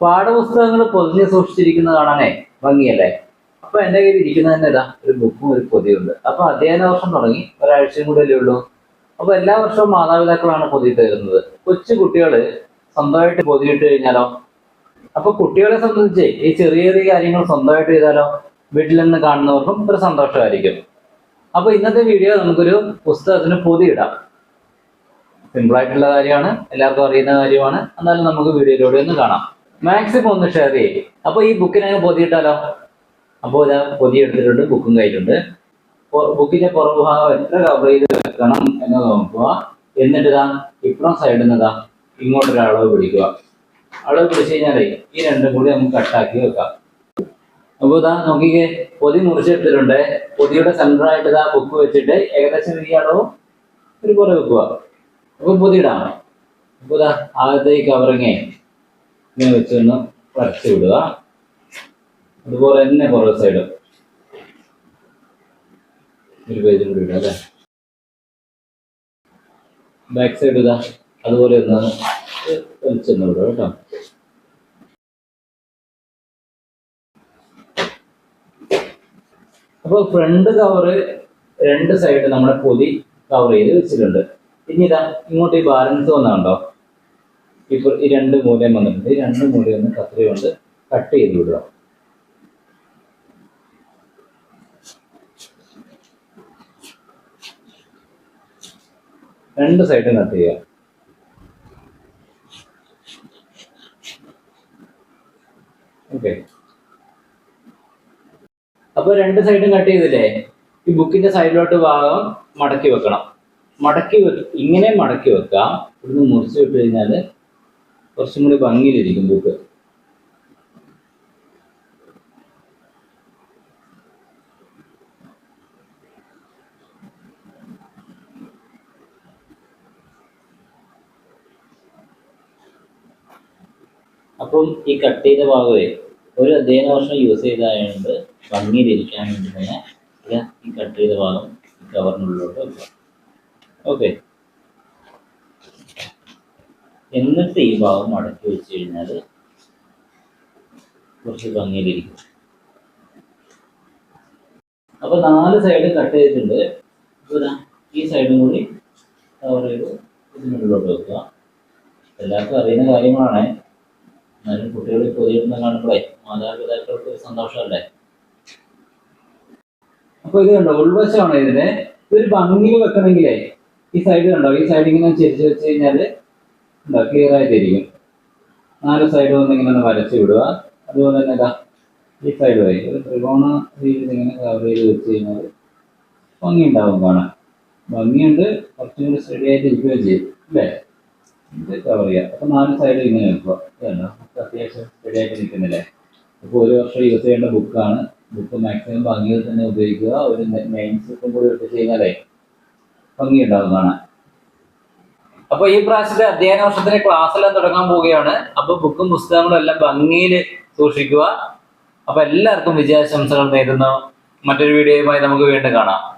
പാഠപുസ്തകങ്ങൾ പൊതിഞ്ഞ് സൂക്ഷിച്ചിരിക്കുന്നത് കാണാനേ ഭംഗിയല്ലേ? അപ്പൊ എന്റെ കയ്യിൽ ഇരിക്കുന്നത് തന്നെ ഇതാ ഒരു ബുക്കും ഒരു പൊതിയുണ്ട്. അപ്പൊ അധ്യയന വർഷം തുടങ്ങി. ഒരാഴ്ചയും കൂടെ അല്ലേ ഉള്ളൂ. അപ്പൊ എല്ലാ വർഷവും മാതാപിതാക്കളാണ് പൊതി തരുന്നത് കൊച്ചു കുട്ടികൾ സ്വന്തമായിട്ട് പൊതിയിട്ട് കഴിഞ്ഞാലോ? അപ്പൊ കുട്ടികളെ സംബന്ധിച്ച് ഈ ചെറിയ ചെറിയ കാര്യങ്ങൾ സ്വന്തമായിട്ട് ചെയ്താലോ? വീട്ടിൽ നിന്ന് കാണുന്നവർക്കും ഒരു സന്തോഷമായിരിക്കും. അപ്പൊ ഇന്നത്തെ വീഡിയോ നമുക്കൊരു പുസ്തകത്തിന് പൊതിയിടാം. സിമ്പിൾ ആയിട്ടുള്ള കാര്യമാണ്. എല്ലാവർക്കും അറിയുന്ന കാര്യമാണ്. എന്നാലും നമുക്ക് വീഡിയോയിലൂടെ ഒന്ന് കാണാം. മാക്സിമം ഒന്ന് ഷെയർ ചെയ്യും. അപ്പോൾ ഈ ബുക്കിനെ പൊതിയിട്ടാലോ? അപ്പോൾ ഞാൻ പൊതി എടുത്തിട്ടുണ്ട് ബുക്കും കയ്യിലുണ്ട്. ബുക്കിന്റെ പുറംഭാഗം എത്ര കവർ ചെയ്ത് വെക്കണം എന്ന് നോക്കുക. എന്നിട്ട് ഇതാ ഇപ്പുറം സൈഡിൽ നിന്ന് ഇതാ ഇങ്ങോട്ടൊരു അളവ് പിടിക്കുക. അളവ് പിടിച്ചു കഴിഞ്ഞാലേ ഈ രണ്ടും കൂടി നമുക്ക് കട്ടാക്കി വെക്കാം. അപ്പോൾ ഇതാ നോക്കിക്കേ പൊതി മുറിച്ചെടുത്തിട്ടുണ്ട്. പൊതിയുടെ സെന്ററായിട്ട് ഇതാ ബുക്ക് വെച്ചിട്ട് ഏകദേശം ഈ അളവ് ഒരുപോലെ വെക്കുക. അപ്പോൾ പൊതിയിടാം. അപ്പോൾ ഇതാ ആദ്യത്തെ ഈ കവറിങ്ങേ ഇങ്ങനെ വെച്ചൊന്ന് വരച്ച് വിടുക അതുപോലെ തന്നെ പുറകെ സൈഡ് ഒരു പേജ് കൂടി ഇടുക അല്ലേ? ബാക്ക് സൈഡ് ഇതാ. അതുപോലെ ഒന്ന് വലിച്ചെന്ന് വിടുക കേട്ടോ. അപ്പോൾ ഫ്രണ്ട് കവറ് രണ്ട് സൈഡ് നമ്മുടെ പൊതി കവർ ചെയ്ത് വെച്ചിട്ടുണ്ട്. ഇനി ഇതാ ഇങ്ങോട്ട് ഈ ബാലൻസ് വന്നുണ്ടോ ഇപ്പൊ ഈ രണ്ട് മൂലയും വന്നിട്ടുണ്ട്. ഈ രണ്ട് മൂലയിൽ ഒന്ന് കത്രി കൊണ്ട് കട്ട് ചെയ്ത് വിടുക. രണ്ട് സൈഡും കട്ട് ചെയ്യുക. ഓക്കെ. അപ്പൊ രണ്ട് സൈഡും കട്ട് ചെയ്തില്ലേ? ഈ ബുക്കിന്റെ സൈഡിലോട്ട് ഭാഗം മടക്കി വെക്കണം. മടക്കി വെക്ക ഇങ്ങനെ മടക്കി വെക്കാം. ഇവിടുന്ന് മുറിച്ച് വിട്ട് കഴിഞ്ഞാൽ കുറച്ചും കൂടി ഭംഗിയിലിരിക്കും ബുക്ക് അപ്പം ഈ കട്ട് ചെയ്ത ഭാഗമേ ഒരു അധ്യയന വർഷം യൂസ് ചെയ്തായതുകൊണ്ട് ഭംഗിയിലിരിക്കാൻ വേണ്ടി തന്നെ ഈ കട്ട് ചെയ്ത ഭാഗം കവറിനുള്ളിലോട്ട് വെക്കുക. ഓക്കെ എന്നിട്ട് ഈ ഭാഗം മടക്കി വെച്ച് കഴിഞ്ഞാൽ കുറച്ച് ഭംഗിയിലിരിക്കും. അപ്പൊ നാല് സൈഡ് കട്ട് ചെയ്തിട്ടുണ്ട്. ഇപ്പൊ ഈ സൈഡും കൂടി കവർ ചെയ്ത് ഇതിനുള്ളിലോട്ട് വെക്കുക. എല്ലാവർക്കും അറിയുന്ന കാര്യങ്ങളാണ് എന്നാലും കുട്ടികൾ പൊതിയിടുന്ന കാണുമ്പോഴേ മാതാപിതാക്കൾക്ക് സന്തോഷമല്ലേ? അപ്പൊ ഇത് കണ്ടോ ഉൾവശമാണ് ഇതിന് ഇതൊരു ഭംഗിയിൽ വെക്കണമെങ്കിലേ ഈ സൈഡ് കണ്ടോ? ഈ സൈഡ് ഇങ്ങനെ ചെരിച്ച് വെച്ച് കഴിഞ്ഞാൽ ഉണ്ടോ ക്ലിയർ ആയിട്ടിരിക്കും. നാല് സൈഡും ഒന്ന് ഇങ്ങനെ ഒന്ന് വരച്ച് വിടുക. അതുപോലെ തന്നെ ഇതാ ഈ സൈഡ് വഴി ഒരു ത്രികോണ രീതിയിൽ ഇങ്ങനെ കവർ ചെയ്ത് വെച്ച് കഴിഞ്ഞാൽ ഭംഗി ഉണ്ടാവും കാണാൻ. ഭംഗിയുണ്ട് കുറച്ചും കൂടി സ്റ്റഡി ആയിട്ട് ഇരിക്കുകയും ചെയ്യും അല്ലേ? ഇത് കവർ ചെയ്യാം. അപ്പം നാല് സൈഡ് ഇങ്ങനെ വെക്കുക. ഇതുണ്ടോ നമുക്ക് അത്യാവശ്യം സ്റ്റഡി ആയിട്ട് നിൽക്കുന്നില്ലേ? അപ്പോൾ ഒരു വർഷം യൂസ് ചെയ്യേണ്ട ബുക്കാണ് ബുക്ക് മാക്സിമം ഭംഗിയിൽ തന്നെ ഉപയോഗിക്കുക. ഒരു മെയിൻ സ്ലിപ്പും കൂടി ഇട്ട് കഴിഞ്ഞാലേ ഭംഗി ഉണ്ടാവും കാണാൻ. അപ്പൊ ഈ പ്രാവശ്യത്തെ അധ്യയന വർഷത്തിന് ക്ലാസ് എല്ലാം തുടങ്ങാൻ പോവുകയാണ്. അപ്പൊ ബുക്കും പുസ്തകങ്ങളും എല്ലാം ഭംഗിയിൽ സൂക്ഷിക്കുക. അപ്പൊ എല്ലാവർക്കും വിജയാശംസകൾ നേരുന്നു. മറ്റൊരു വീഡിയോയുമായി നമുക്ക് വീണ്ടും കാണാം.